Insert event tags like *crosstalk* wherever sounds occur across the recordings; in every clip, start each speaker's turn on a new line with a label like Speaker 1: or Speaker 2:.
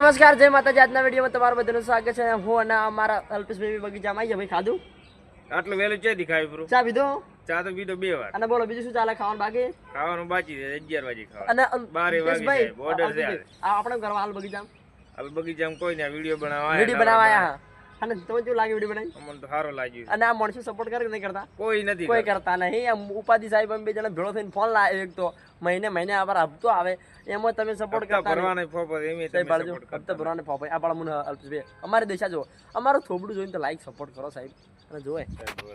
Speaker 1: નમસ્કાર જય માતાજી. આજના વિડીયોમાં તમારું બધાનું સ્વાગત છે હું અને અમારા અલ્પેશભાઈ બગીચામાં. આવી ભાઈ ખાધું?
Speaker 2: આટલું વહેલું છે દેખાય બ્રો?
Speaker 1: ચા પીધો?
Speaker 2: ચા તો પીધો બે વાર.
Speaker 1: અને બોલો બીજું શું ચાલે ખાવાનું બાકી?
Speaker 2: ખાવાનું બાકી છે અગિયાર વાગે ખાવાનું.
Speaker 1: અને
Speaker 2: બારે વાગી જાય, છે
Speaker 1: આ આપણે ઘરમાં હાલ બગીચામાં?
Speaker 2: હવે બગીચામાં કોઈ ના વીડિયો બનાવવા
Speaker 1: વીડિયો બનાવવા આયા અને તમે કેવું લાગ્યું વીડિયો બનાવી?
Speaker 2: અમને તો સારું લાગ્યું.
Speaker 1: અને આ માણસો સપોર્ટ કરે કે નહીં કરતા?
Speaker 2: કોઈ નથી
Speaker 1: કોઈ
Speaker 2: કરતા.
Speaker 1: નહીં. આમ ઉપાધિ સાહેબ અમે બે જણા ભેળો થઈને ફોન લાવે એક તો. મહિને મહિને આবার હપ્તો આવે. એમાં તમે સપોર્ટ કરતા.
Speaker 2: ભરવાના ફોફત એમ
Speaker 1: સાહેબ
Speaker 2: તમે
Speaker 1: બાળજો. હપ્તા ભરવાને ફોફાઈ આ બાળ મને અલ્પેશભાઈ અમારે દેશા જો અમારું થોબડું જોઈને તો લાઈક સપોર્ટ કરો સાહેબ. અને જોવે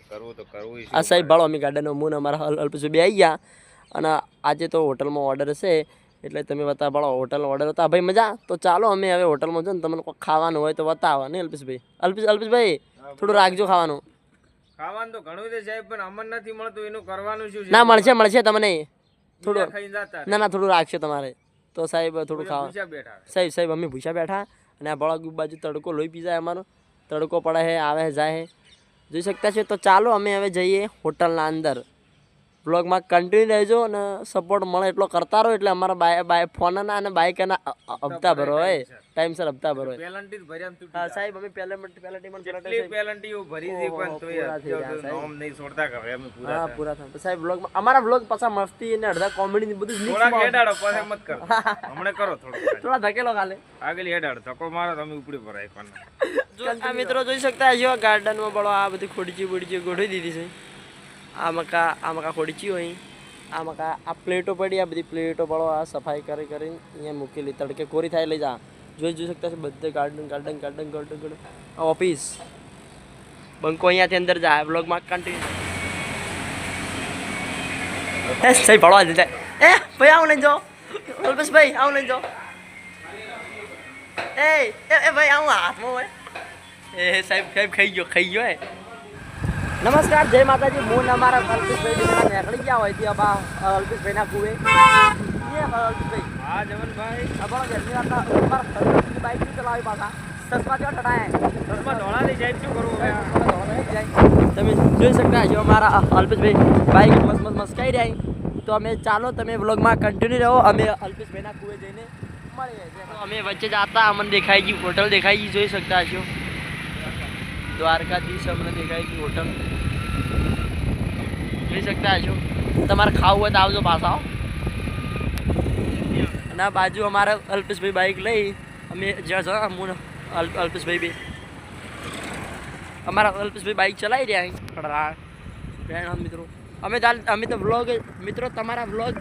Speaker 2: કરવું તો કરવું
Speaker 1: આ સાહેબ બાળો અમે ગાર્ડનમાં મૂન અમારા અલ- અલ્પેશભાઈ આવી ગયા. અને આજે તો હોટલમાં ઓર્ડર છે એટલે તમે વતા બાળો હોટલ ઓર્ડર હતા ભાઈ મજા? તો ચાલો અમે હવે હોટલમાં જો ને તમને કોઈ ખાવાનું હોય તો બતાવો ને અલ્પેશભાઈ? અલ્પેશ અલ્પેશભાઈ થોડું રાખજો ખાવાનું.
Speaker 2: ખાવાનું તો ઘણું છે સાહેબ પણ અમને નથી મળતું એનું કરવાનું શું
Speaker 1: ના મળશે મળશે તમને. થોડું. ના ના થોડું રાખશે તમારે. તો સાહેબ થોડું ખાવા. સાહેબ સાહેબ અમે ભૂસા બેઠા અને આ બળગ બાજુ તડકો લોહી પી જાય અમારો. તડકો પડે છે આવે જાય હે. જોઈ શકતા છે? તો ચાલો અમે હવે જઈએ હોટલના અંદર. બ્લોગમાં કન્ટિન્યુ રહેજો અને સપોર્ટ મળે એટલો કરતા રહો એટલે અમારા બાય બાય ફોનના અને બાઇકના હપ્તા ભરો હોય ટાઈમસર હપ્તા ભરો હોય
Speaker 2: પેલન્ટી ભર્યા ને
Speaker 1: હા સાહેબ અમે પેલન્ટી પેલન્ટી પણ
Speaker 2: કેટલી પેલન્ટીઓ ભરી હતી પણ તોય નોમ નહીં છોડતા કરે અમે પૂરા
Speaker 1: હા પૂરા થાય. સાહેબ બ્લોગમાં અમારા બ્લોગ પાછા મસ્તી અને અડધા કોમેડી બધું mix
Speaker 2: થોડાક હેડાડો પછી મત કરો. *laughs* હમણે કરો થોડો
Speaker 1: થોડા ધકેલો ખાલે.
Speaker 2: આગળ હેડાડો ધક્કો મારો તમે ઉપડી પર આઈકોન *laughs*
Speaker 1: આ મિત્રો જોઈ શકતા હશો ગાર્ડનમાં બળો આ બધી ખોડીચી બોડીચી ગોઠવી દીધી છે. આમકા આ મકા ખોડીચી હોય. આમકા આ પ્લેટો પડી, આ બધી પ્લેટો પડો, આ સફાઈ કરી કરીને અહીંયા મૂકેલી, તડકે કોરી થાય લઈ જા. જોઈ જોઈ શકતા છે બધે garden garden garden garden garden office બંકો અહીંયાથી અંદર જાય બ્લોગમાં કન્ટિન્યુ એ સહી ભળવા દે. એ, ભાઈ, આવું નહીં જો. અલ્પેશ ભાઈ આવું જો. એ એ એ, ભાઈ, આવું, હાથમાં હોય. એ, સાહેબ સાહેબ, ખાઈ ગયો ખાઈ ગયો હે નમસ્કાર જય માતાજી. હું અમારા અલ્પેશભાઈ નીકળી ગયા હોય હતી બા અલ્પેશભાઈના કુવે. એ અલ્પેશભાઈ.
Speaker 2: હા જવનભાઈ.
Speaker 1: અમારા ઘરની બાઈક બી ચલાવી પાછા. સસમા કેવા ટટાયા
Speaker 2: દસમાં ધોળાની જાય શું કરવું
Speaker 1: તમે જોઈ શકતા છો અમારા અલ્પેશભાઈ બાઈક મસ્ત મસ્ત મસ્કાઈ રહ્યા તો અમે ચાલો તમે વ્લોગમાં કન્ટિન્યુ રહો. અમે અલ્પેશભાઈના કુવે જઈને મળીએ અમે વચ્ચે જતા અમને દેખાઈ ગઈ હોટલ દેખાઈ ગઈ જોઈ શકતા છો દ્વારકાધીશ અમને દેખાય છે હોટલ. જોઈ શકતા છો તમારે ખાવું હોય તો આવજો પાછા અને આ બાજુ અમારા અલ્પેશભાઈ બાઈક લઈ. અમે જ્યાં છો અલ્પ અલ્પેશભાઈ બી. અમારા અલ્પેશભાઈ બાઈક ચલાવી રહ્યા બેન મિત્રો. અમે ચાલ અમે તો વ્લોગ મિત્રો તમારા વ્લોગ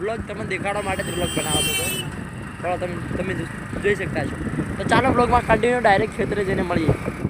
Speaker 1: વ્લોગ તમને દેખાડવા માટે જ વ્લોગ બનાવવાનો હતો પણ તમે તમે જોઈ શકતા છો તો ચાલો વ્લોગમાં કન્ટિન્યુ ડાયરેક્ટ ખેતરે જઈને મળીએ.